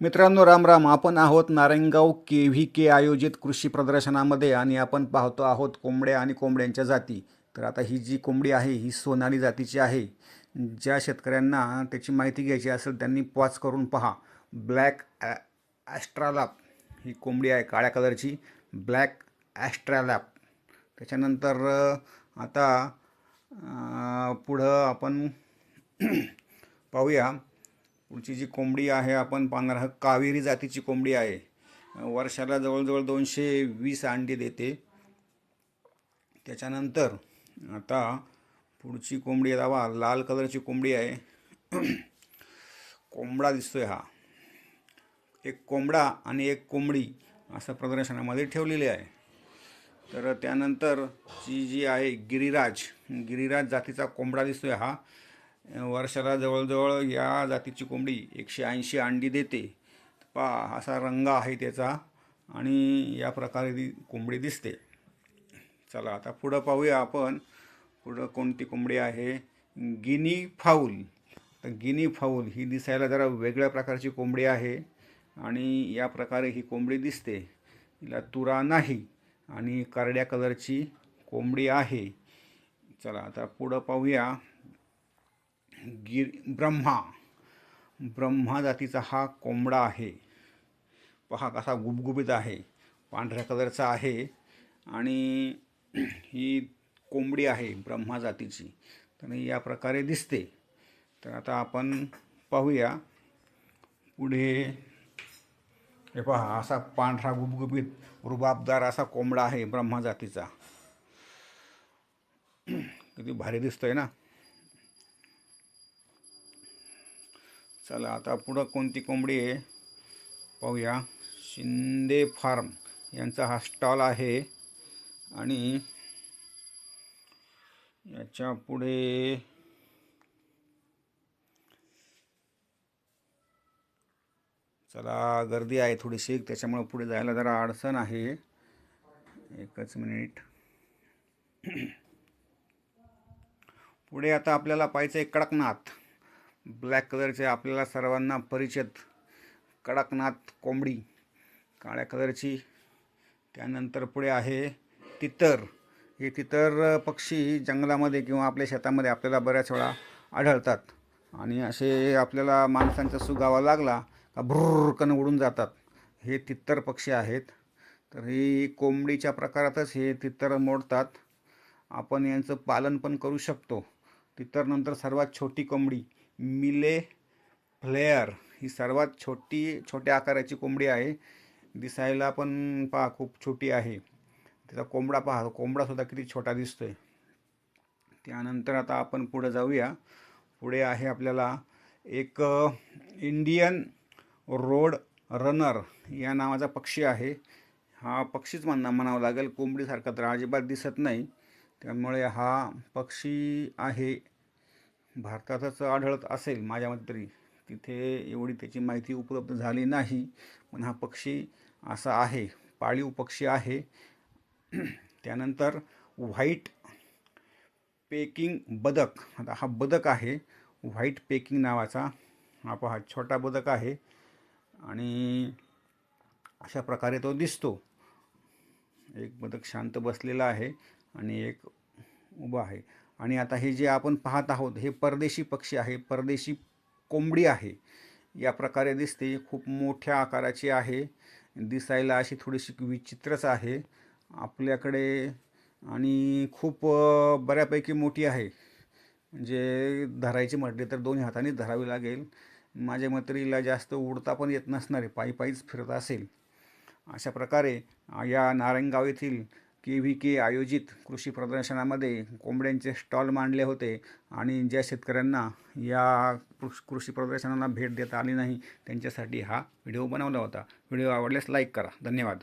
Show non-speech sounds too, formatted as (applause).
मित्रांनो राम राम. आपण आहोत नारायणगाव के व्ही के आयोजित कृषी प्रदर्शनामध्ये आणि आपण पाहतो आहोत कोंबड्या आणि कोंबड्यांच्या जाती. तर आता ही जी कोंबडी आहे ही सोनाली जातीची आहे. ज्या शेतकऱ्यांना त्याची माहिती घ्यायची असेल त्यांनी पॉज करून पहा. ब्लॅक ॲ ॲस्ट्रालॅप. ही कोंबडी आहे काळ्या कलरची. Black australorp. त्याच्यानंतर आता पुढं आपण (clears throat) पाहूया. पुढची जी कोंबडी आहे आपण पाहणार आहोत कावेरी जातीची कोंबडी आहे. वर्षाला जवळजवळ दोनशे वीस अंडी देते. त्याच्यानंतर आता पुढची कोंबडी दावा लाल कलरची कोंबडी आहे. कोंबडा दिसतोय हा. एक कोंबडा आणि एक कोंबडी असं प्रदर्शनामध्ये ठेवलेले आहे. तर त्यानंतर जी जी आहे गिरिराज गिरिराज जातीचा कोंबडा दिसतोय हा. वर्षाला जवळजवळ या जातीची कोंबडी एकशे ऐंशी अंडी देते. पहा असा रंग आहे त्याचा आणि या प्रकारे ती कोंबडी दिसते. चला आता पुढं पाहूया आपण. पुढं कोणती कोंबडी आहे? Guinea fowl. तर गिनी फाऊल ही दिसायला जरा वेगळ्या प्रकारची कोंबडी आहे आणि या प्रकारे ही कोंबडी दिसते. हिला तुरा नाही आणि करड्या कलरची कोंबडी आहे. चला आता पुढं पाहूया. गिर ब्रह्मा. ब्रह्मा जातीचा हा कोंबडा आहे. पहा कसा गुबगुबीत आहे. पांढऱ्या कलरचा आहे आणि ही कोंबडी आहे ब्रह्मा जातीची. तर या प्रकारे दिसते. तर आता आपण पाहूया. पुढे हे पहा असा पांढरा गुबगुबीत रुबाबदार असा कोंबडा आहे ब्रह्मा जातीचा. किती भारी दिसतोय ना? चला आता पुढं कोणती कोंबडी आहे? पाहूया. शिंदे फार्म यांचा हा स्टॉल आहे. आणि याच्यापुढे चला गर्दी आहे थोडीशी त्याच्यामुळे पुढे जायला जरा अडचण आहे. एकच मिनिट. पुढे आता आपल्याला पाहिजे कडकनाथ. ब्लॅक कलरचे आपल्याला सर्वांना परिचित कडकनाथ कोंबडी काळ्या कलरची. त्यानंतर पुढे आहे तितर. हे तितर पक्षी जंगलामध्ये किंवा आपल्या शेतामध्ये आपल्याला बऱ्याच वेळा आढळतात. आणि असे आपल्याला माणसांचा सुगावा लागला का भ्रुरकन उडून जातात. हे तितर पक्षी आहेत. तर ही कोंबडीच्या प्रकारातच हे तितर मोडतात. आपण यांचं पालन पण करू शकतो. तित्तरनंतर सर्वात छोटी कोंबडी. मिले फ्लेअर ही सर्वात छोटी छोट्या आकाराची कोंबडी आहे. दिसायला पण पहा खूप छोटी आहे. त्याचा कोंबडा पहा कोंबडासुद्धा किती छोटा दिसतो आहे त्यानंतर आता आपण पुढे जाऊया. पुढे आहे आपल्याला एक इंडियन रोड रनर. या नावाचा पक्षी आहे. हा पक्षीच म्हणा म्हणावं लागेल. कोंबडीसारखा तर अजिबात दिसत नाही. त्यामुळे हा पक्षी आहे. भारतातच आढळत असेल माझ्या मते तरी. तिथे एवढी त्याची माहिती उपलब्ध झाली नाही. पण हा पक्षी असा आहे पाळीव पक्षी आहे. त्यानंतर व्हाईट पेकिंग बदक. आता हा बदक आहे. व्हाईट पेकिंग नावाचा हा पहा छोटा बदक आहे. आणि अशा प्रकारे तो दिसतो. एक बदक शांत बसलेला आहे आणि एक उभा आहे. आणि आता हे जे आपण पाहत आहोत हे परदेशी पक्षी आहे परदेशी कोंबडी आहे. या प्रकारे दिसते खूप मोठ्या आकाराची आहे. दिसायला अशी थोडीशी विचित्रच आहे. आपल्याकडे आणि खूप बऱ्यापैकी मोठी आहे. म्हणजे धरायची म्हटली तर दोन्ही हातांनी धरावी लागेल. माझ्या मत्रीला जास्त उडता पण येत नसणारे पायी पायीच फिरत असेल. अशा प्रकारे या नारायणगाव येथील के व्ही के आयोजित कृषी प्रदर्शनामध्ये कोंबड्यांचे स्टॉल मांडले होते आणि ज्या शेतकऱ्यांना या कृषी प्रदर्शनाला भेट देता आली नाही त्यांच्यासाठी हा व्हिडिओ बनवला होता. व्हिडिओ आवडल्यास लाईक करा. धन्यवाद.